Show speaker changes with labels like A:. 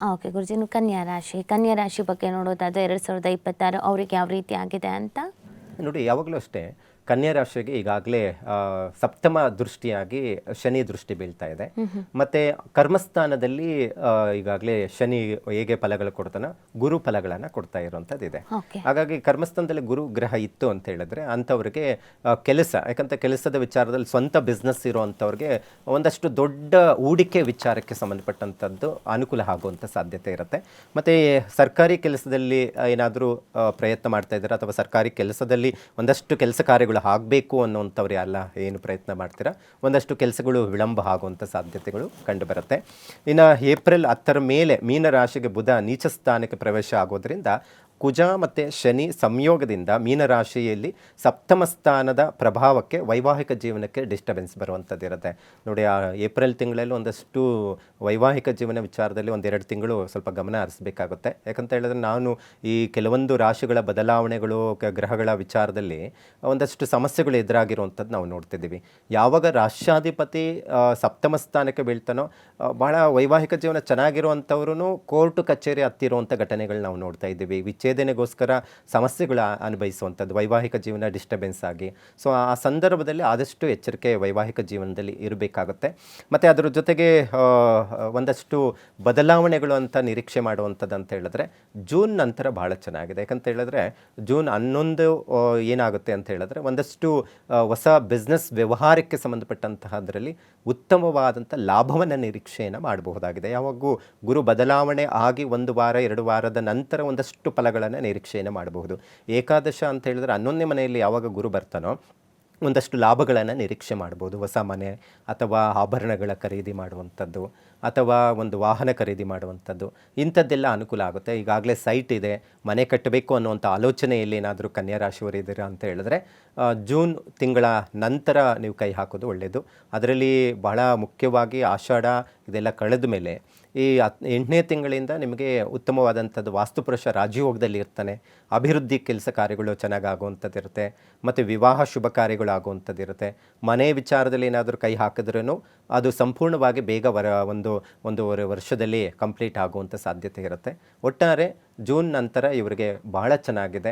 A: Okay, ಗುರುಜಿ, ಇನ್ನು ಕನ್ಯಾ ರಾಶಿ. ಕನ್ಯಾ ರಾಶಿ ಬಗ್ಗೆ ನೋಡೋದಾದರೆ ಎರಡು ಸಾವಿರದ ಇಪ್ಪತ್ತಾರು ಅವ್ರಿಗೆ ಯಾವ ರೀತಿ ಆಗಿದೆ ಅಂತ?
B: ನೋಡಿ, ಯಾವಾಗಲೂ ಅಷ್ಟೇ. ಕನ್ಯಾ ರಾಶಿಗೆ ಈಗಾಗಲೇ ಸಪ್ತಮ ದೃಷ್ಟಿಯಾಗಿ ಶನಿ ದೃಷ್ಟಿ ಬೀಳ್ತಾ ಇದೆ. ಮತ್ತೆ ಕರ್ಮಸ್ಥಾನದಲ್ಲಿ ಈಗಾಗಲೇ ಶನಿ ಹೇಗೆ ಫಲಗಳು ಕೊಡ್ತಾನೋ ಗುರು ಫಲಗಳನ್ನ ಕೊಡ್ತಾ ಇರುವಂಥದ್ದಿದೆ
A: ಇದೆ.
B: ಹಾಗಾಗಿ ಕರ್ಮಸ್ಥಾನದಲ್ಲಿ ಗುರು ಗ್ರಹ ಇತ್ತು ಅಂತ ಹೇಳಿದ್ರೆ ಅಂಥವ್ರಿಗೆ ಕೆಲಸ ಯಾಕಂತ ಕೆಲಸದ ವಿಚಾರದಲ್ಲಿ ಸ್ವಂತ ಬಿಸ್ನೆಸ್ ಇರುವಂಥವ್ರಿಗೆ ಒಂದಷ್ಟು ದೊಡ್ಡ ಹೂಡಿಕೆ ವಿಚಾರಕ್ಕೆ ಸಂಬಂಧಪಟ್ಟಂಥದ್ದು ಅನುಕೂಲ ಆಗುವಂಥ ಸಾಧ್ಯತೆ ಇರುತ್ತೆ. ಮತ್ತೆ ಸರ್ಕಾರಿ ಕೆಲಸದಲ್ಲಿ ಏನಾದರೂ ಪ್ರಯತ್ನ ಮಾಡ್ತಾ ಇದ್ದಾರೆ ಅಥವಾ ಸರ್ಕಾರಿ ಕೆಲಸದಲ್ಲಿ ಒಂದಷ್ಟು ಕೆಲಸ ಕಾರ್ಯಗಳು ಆಗಬೇಕು ಅನ್ನೋಂಥವ್ರು ಎಲ್ಲ ಏನು ಪ್ರಯತ್ನ ಮಾಡ್ತೀರಾ? ಒಂದಷ್ಟು ಕೆಲಸಗಳು ವಿಳಂಬ ಆಗುವಂಥ ಸಾಧ್ಯತೆಗಳು ಕಂಡುಬರುತ್ತೆ. ಇನ್ನು ಏಪ್ರಿಲ್ ಹತ್ತರ ಮೇಲೆ ಮೀನರಾಶಿಗೆ ಬುಧ ನೀಚ ಸ್ಥಾನಕ್ಕೆ ಪ್ರವೇಶ ಆಗೋದ್ರಿಂದ ಕುಜ ಮತ್ತು ಶನಿ ಸಂಯೋಗದಿಂದ ಮೀನರಾಶಿಯಲ್ಲಿ ಸಪ್ತಮ ಸ್ಥಾನದ ಪ್ರಭಾವಕ್ಕೆ ವೈವಾಹಿಕ ಜೀವನಕ್ಕೆ ಡಿಸ್ಟರ್ಬೆನ್ಸ್ ಬರುವಂಥದ್ದು ಇರುತ್ತೆ. ನೋಡಿ, ಆ ಏಪ್ರಿಲ್ ತಿಂಗಳಲ್ಲಿ ಒಂದಷ್ಟು ವೈವಾಹಿಕ ಜೀವನ ವಿಚಾರದಲ್ಲಿ ಒಂದೆರಡು ತಿಂಗಳು ಸ್ವಲ್ಪ ಗಮನ ಹರಿಸಬೇಕಾಗುತ್ತೆ. ಯಾಕಂತ ಹೇಳಿದ್ರೆ ನಾನು ಈ ಕೆಲವೊಂದು ರಾಶಿಗಳ ಬದಲಾವಣೆಗಳು ಗ್ರಹಗಳ ವಿಚಾರದಲ್ಲಿ ಒಂದಷ್ಟು ಸಮಸ್ಯೆಗಳು ಎದುರಾಗಿರುವಂಥದ್ದು ನಾವು ನೋಡ್ತಿದ್ದೀವಿ. ಯಾವಾಗ ರಾಷ್ಟ್ರಾಧಿಪತಿ ಸಪ್ತಮ ಸ್ಥಾನಕ್ಕೆ ಬೀಳ್ತಾನೋ ಭಾಳ ವೈವಾಹಿಕ ಜೀವನ ಚೆನ್ನಾಗಿರುವಂಥವ್ರು ಕೋರ್ಟ್ ಕಚೇರಿ ಹತ್ತಿರುವಂಥ ಘಟನೆಗಳು ನಾವು ನೋಡ್ತಾ ಇದ್ದೀವಿ. ವಿಚ್ಛೇದನೆಗೋಸ್ಕರ ಸಮಸ್ಯೆಗಳು ಅನುಭವಿಸುವಂಥದ್ದು, ವೈವಾಹಿಕ ಜೀವನ ಡಿಸ್ಟರ್ಬೆನ್ಸ್ ಆಗಿ. ಸೊ ಆ ಸಂದರ್ಭದಲ್ಲಿ ಆದಷ್ಟು ಎಚ್ಚರಿಕೆ ವೈವಾಹಿಕ ಜೀವನದಲ್ಲಿ ಇರಬೇಕಾಗುತ್ತೆ. ಮತ್ತು ಅದರ ಜೊತೆಗೆ ಒಂದಷ್ಟು ಬದಲಾವಣೆಗಳು ಅಂತ ನಿರೀಕ್ಷೆ ಮಾಡುವಂಥದ್ದು ಅಂತ ಹೇಳಿದ್ರೆ, ಜೂನ್ ನಂತರ ಬಹಳ ಚೆನ್ನಾಗಿದೆ. ಯಾಕಂತ ಹೇಳಿದ್ರೆ, ಜೂನ್ ಹನ್ನೊಂದು ಏನಾಗುತ್ತೆ ಅಂತ ಹೇಳಿದ್ರೆ, ಒಂದಷ್ಟು ಹೊಸ ಬಿಸ್ನೆಸ್ ವ್ಯವಹಾರಕ್ಕೆ ಸಂಬಂಧಪಟ್ಟಂತಹದ್ರಲ್ಲಿ ಉತ್ತಮವಾದಂಥ ಲಾಭವನ್ನು ನಿರೀಕ್ಷೆಯನ್ನು ಮಾಡಬಹುದಾಗಿದೆ. ಯಾವಾಗೂ ಗುರು ಬದಲಾವಣೆ ಆಗಿ ಒಂದು ವಾರ, ಎರಡು ವಾರದ ನಂತರ ಒಂದಷ್ಟು ಫಲಗಳನ್ನು ನಿರೀಕ್ಷೆಯನ್ನು ಮಾಡಬಹುದು. ಏಕಾದಶ ಅಂತ ಹೇಳಿದ್ರೆ ಹನ್ನೊಂದನೇ ಮನೆಯಲ್ಲಿ ಯಾವಾಗ ಗುರು ಬರ್ತಾನೋ ಒಂದಷ್ಟು ಲಾಭಗಳನ್ನು ನಿರೀಕ್ಷೆ ಮಾಡ್ಬೋದು ಹೊಸ ಮನೆ ಅಥವಾ ಆಭರಣಗಳ ಖರೀದಿ ಮಾಡುವಂಥದ್ದು ಅಥವಾ ಒಂದು ವಾಹನ ಖರೀದಿ ಮಾಡುವಂಥದ್ದು. ಇಂಥದ್ದೆಲ್ಲ ಅನುಕೂಲ ಆಗುತ್ತೆ. ಈಗಾಗಲೇ ಸೈಟ್ ಇದೆ. ಮನೆ ಕಟ್ಟಬೇಕು ಅನ್ನುವಂಥ ಆಲೋಚನೆಯಲ್ಲಿ ಏನಾದರೂ ಕನ್ಯಾ ಅಂತ ಹೇಳಿದ್ರೆ ಜೂನ್ ತಿಂಗಳ ನಂತರ ನೀವು ಕೈ ಹಾಕೋದು ಒಳ್ಳೆಯದು ಅದರಲ್ಲಿ ಬಹಳ ಮುಖ್ಯವಾಗಿ ಆಷಾಢ ಇದೆಲ್ಲ ಕಳೆದ ಮೇಲೆ ಈ ಎಂಟನೇ ತಿಂಗಳಿಂದ ನಿಮಗೆ ಉತ್ತಮವಾದಂಥದ್ದು ವಾಸ್ತುಪುರುಷ ರಾಜಯೋಗದಲ್ಲಿ ಇರ್ತಾನೆ. ಅಭಿವೃದ್ಧಿ ಕೆಲಸ ಕಾರ್ಯಗಳು ಚೆನ್ನಾಗಿ ಇರುತ್ತೆ ಮತ್ತು ವಿವಾಹ ಶುಭ ಕಾರ್ಯಗಳು ಆಗುವಂಥದ್ದು ಇರುತ್ತೆ ಮನೆ ವಿಚಾರದಲ್ಲಿ ಏನಾದರೂ ಕೈ ಹಾಕಿದ್ರೂ ಅದು ಸಂಪೂರ್ಣವಾಗಿ ಬೇಗ ವರ, ಒಂದು ಒಂದೂವರೆ ವರ್ಷದಲ್ಲಿ ಕಂಪ್ಲೀಟ್ ಆಗುವಂಥ ಸಾಧ್ಯತೆ ಇರುತ್ತೆ. ಒಟ್ಟಾರೆ ಜೂನ್ ನಂತರ ಇವರಿಗೆ ಬಹಳ ಚೆನ್ನಾಗಿದೆ.